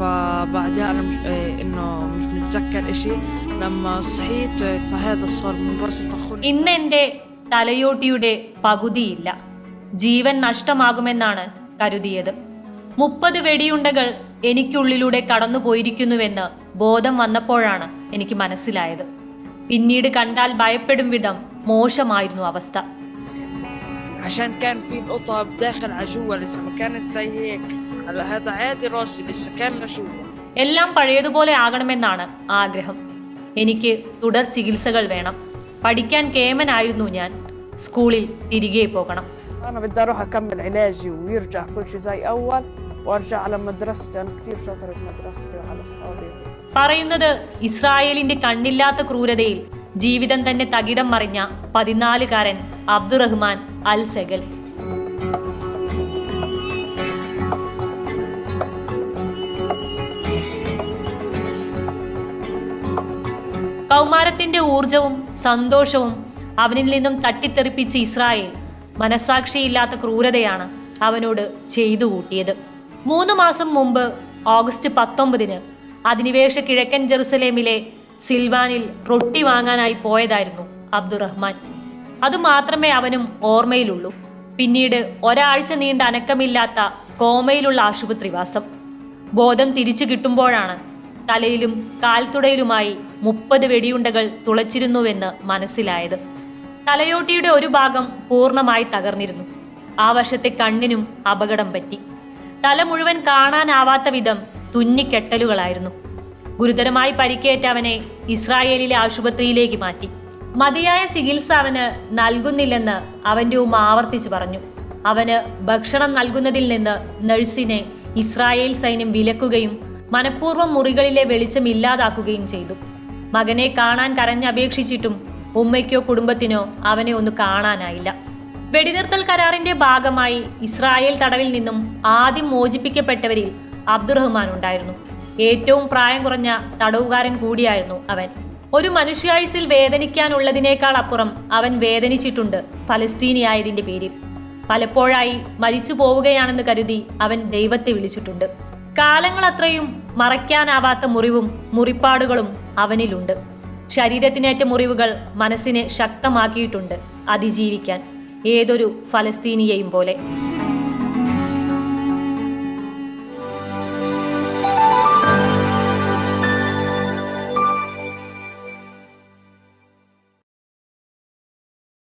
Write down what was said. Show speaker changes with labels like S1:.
S1: فبعدها انا مش إيه انه مش متذكر اشي لما صحيت إيه، فهذا صار منبسط اخوي
S2: ഇന്ന് എൻ്റെ തലയോട്ടിയുടെ പകുതിയില്ല ജീവൻ നഷ്ടമാകുമെന്നാണ് കരുതിയത് മുപ്പത് വെടിയുണ്ടകൾ എനിക്കുള്ളിലൂടെ കടന്നു പോയിരിക്കുന്നുവെന്ന് ബോധം വന്നപ്പോഴാണ് എനിക്ക് മനസ്സിലായത് പിന്നീട് കണ്ടാൽ ഭയപ്പെടും വിധം മോശമായിരുന്നു അവസ്ഥ
S1: عشان كان في القطة داخل على جوا لسه ما كانت زي هيك هلا هذا عادي راسي لسه كان لجوا
S2: എല്ലാം പഴയതുപോലെ ആകണമെന്നാണ് ആഗ്രഹം എനിക്ക് തുടർ ചികിത്സകൾ വേണം പഠിക്കാൻ കേമനായിരുന്നു ഞാൻ സ്കൂളിൽ തിരികെ പോകണം
S1: انا بدي اروح اكمل علاجي ويرجع كل شيء زي اول وارجع على مدرستي انا كثير شاطرة بمدرستي وعلى اصحابي
S2: പറയുന്നത് ഇസ്രായേലിന്റെ കണ്ണില്ലാത്ത ക്രൂരതയിൽ ജീവിതം തന്നെ തകിടം മറിഞ്ഞ പതിനാലുകാരൻ അബ്ദുറഹ്മാൻ അൽ സെഗൽ. കൗമാരത്തിന്റെ ഊർജവും സന്തോഷവും അവനിൽ നിന്നും തട്ടിത്തെറിപ്പിച്ച ഇസ്രായേൽ മനസാക്ഷിയില്ലാത്ത ക്രൂരതയാണ് അവനോട് ചെയ്തു കൂട്ടിയത്. മൂന്ന് മാസം മുമ്പ് ഓഗസ്റ്റ് പത്തൊമ്പതിന് അധിനിവേശ കിഴക്കൻ ജെറുസലേമിലെ സിൽവാനിൽ റൊട്ടി വാങ്ങാനായി പോയതായിരുന്നു അബ്ദുറഹ്മാൻ. അതുമാത്രമേ അവനും ഓർമ്മയിലുള്ളൂ. പിന്നീട് ഒരാഴ്ച നീണ്ട അനക്കമില്ലാത്ത കോമയിലുള്ള ആശുപത്രിവാസം. ബോധം തിരിച്ചു കിട്ടുമ്പോഴാണ് തലയിലും കാൽത്തുടയിലുമായി മുപ്പത് വെടിയുണ്ടകൾ തുളച്ചിരുന്നുവെന്ന് മനസ്സിലായത്. തലയോട്ടിയുടെ ഒരു ഭാഗം പൂർണമായി തകർന്നിരുന്നു. ആ വശത്തെ കണ്ണിനും അപകടം പറ്റി. തല മുഴുവൻ കാണാനാവാത്ത വിധം തുന്നിക്കെട്ടലുകളായിരുന്നു. ഗുരുതരമായി പരിക്കേറ്റ അവനെ ഇസ്രായേലിലെ ആശുപത്രിയിലേക്ക് മാറ്റി. മതിയായ ചികിത്സ അവന് നൽകുന്നില്ലെന്ന് അവന്റെ ഉമ്മ ആവർത്തിച്ചു പറഞ്ഞു. അവന് ഭക്ഷണം നൽകുന്നതിൽ നിന്ന് നഴ്സിനെ ഇസ്രായേൽ സൈന്യം വിലക്കുകയും മനഃപൂർവം മുറികളിലെ വെളിച്ചം ഇല്ലാതാക്കുകയും ചെയ്തു. മകനെ കാണാൻ കരഞ്ഞപേക്ഷിച്ചിട്ടും ഉമ്മയ്ക്കോ കുടുംബത്തിനോ അവനെ ഒന്ന് കാണാനായില്ല. വെടിനിർത്തൽ കരാറിന്റെ ഭാഗമായി ഇസ്രായേൽ തടവിൽ നിന്നും ആദ്യം മോചിപ്പിക്കപ്പെട്ടവരിൽ അബ്ദുറഹ്മാൻ ഉണ്ടായിരുന്നു. ഏറ്റവും പ്രായം കുറഞ്ഞ തടവുകാരൻ കൂടിയായിരുന്നു അവൻ. ഒരു മനുഷ്യായുസിൽ വേദനിക്കാനുള്ളതിനേക്കാൾ അപ്പുറം അവൻ വേദനിച്ചിട്ടുണ്ട് ഫലസ്തീനിയായതിന്റെ പേരിൽ. പലപ്പോഴായി മരിച്ചു പോവുകയാണെന്ന് കരുതി അവൻ ദൈവത്തെ വിളിച്ചിട്ടുണ്ട്. കാലങ്ങളത്രയും മറയ്ക്കാനാവാത്ത മുറിവും മുറിപ്പാടുകളും അവനിലുണ്ട്. ശരീരത്തിനേറ്റ മുറിവുകൾ മനസ്സിനെ ശക്തമാക്കിയിട്ടുണ്ട് അതിജീവിക്കാൻ ഏതൊരു ഫലസ്തീനിയെയും പോലെ.